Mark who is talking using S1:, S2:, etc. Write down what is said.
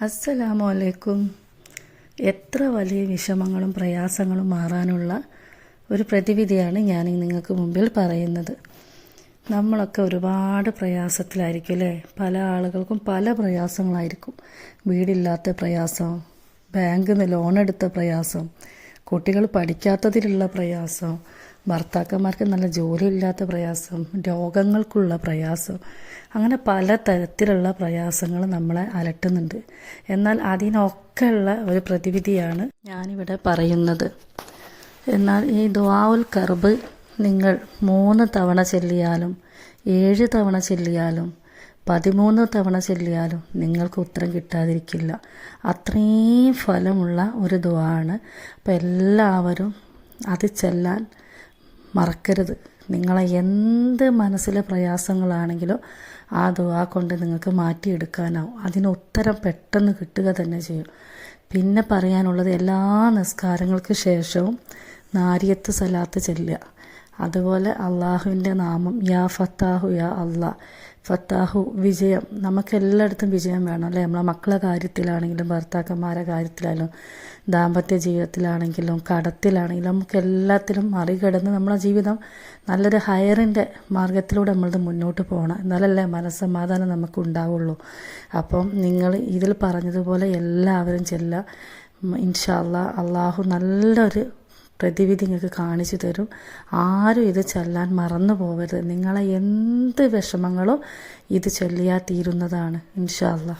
S1: അസ്സലാമു അലൈക്കും എത്ര വലിയ വിഷമങ്ങളും പ്രയാസങ്ങളും മാറാനുള്ള ഒരു പ്രതിവിധിയാണ് ഞാൻ നിങ്ങൾക്ക് മുമ്പിൽ പറയുന്നത്. നമ്മളൊക്കെ ഒരുപാട് പ്രയാസത്തിലായിരിക്കും അല്ലേ? പല ആളുകൾക്കും പല പ്രയാസങ്ങളായിരിക്കും. വീടില്ലാത്ത പ്രയാസം ബാങ്കിൽ നിന്ന് ലോൺ എടുത്ത പ്രയാസം കുട്ടികൾ പഠിക്കാത്തതിലുള്ള പ്രയാസം ഭർത്താക്കന്മാർക്ക് നല്ല ജോലിയില്ലാത്ത പ്രയാസം രോഗങ്ങൾക്കുള്ള പ്രയാസം അങ്ങനെ പല തരത്തിലുള്ള പ്രയാസങ്ങൾ നമ്മളെ അലട്ടുന്നുണ്ട്. എന്നാൽ അതിനൊക്കെയുള്ള ഒരു പ്രതിവിധിയാണ് ഞാനിവിടെ പറയുന്നത്. എന്നാൽ ഈ ദുആഉൽ കർബ് നിങ്ങൾ മൂന്ന് തവണ ചെല്ലിയാലും ഏഴ് തവണ ചെല്ലിയാലും പതിമൂന്ന് തവണ ചെല്ലിയാലും നിങ്ങൾക്ക് ഉത്തരം കിട്ടാതിരിക്കില്ല. അത്രയും ഫലമുള്ള ഒരു ദ്വാണ് അപ്പം എല്ലാവരും അത് ചെല്ലാൻ മറക്കരുത്. നിങ്ങളെ എന്ത് മനസ്സിലെ പ്രയാസങ്ങളാണെങ്കിലും ആ ദുആ കൊണ്ട് നിങ്ങൾക്ക് മാറ്റിയെടുക്കാനാവും. അതിന് ഉത്തരം പെട്ടെന്ന് കിട്ടുക തന്നെ ചെയ്യും. പിന്നെ പറയാനുള്ളത് എല്ലാ നിസ്കാരങ്ങൾക്ക് ശേഷവും നാരിയത്ത് സലാത്ത് ചെല്ലുക. അതുപോലെ അള്ളാഹുവിന്റെ നാമം യാ ഫത്താഹു യാ അള്ളാ. ഫത്താഹു വിജയം. നമുക്ക് എല്ലായിടത്തും വിജയം വേണം അല്ലേ? നമ്മളെ മക്കളെ കാര്യത്തിലാണെങ്കിലും ഭർത്താക്കന്മാരെ കാര്യത്തിലായാലും ദാമ്പത്യ ജീവിതത്തിലാണെങ്കിലും കടത്തിലാണെങ്കിലും നമുക്ക് എല്ലാത്തിലും മറികടന്ന് നമ്മളെ ജീവിതം നല്ലൊരു ഹയറിന്റെ മാർഗത്തിലൂടെ നമ്മളത് മുന്നോട്ട് പോകണം. എന്നാലല്ലേ മനസ്സമാധാനം നമുക്ക് ഉണ്ടാവുള്ളൂ അപ്പം നിങ്ങൾ ഇതിൽ പറഞ്ഞതുപോലെ എല്ലാവരും ചെല്ലുക. ഇൻഷാല്ല അള്ളാഹു നല്ലൊരു പ്രതിവിധി നിങ്ങൾക്ക് കാണിച്ചു തരും. ആരും ഇത് ചൊല്ലാൻ മറന്നു പോകരുത്. നിങ്ങളെ എന്ത് വിഷമങ്ങളോ ഇത് ചൊല്ലിയാൽ തീരുന്നതാണ്. ഇൻഷാല്ല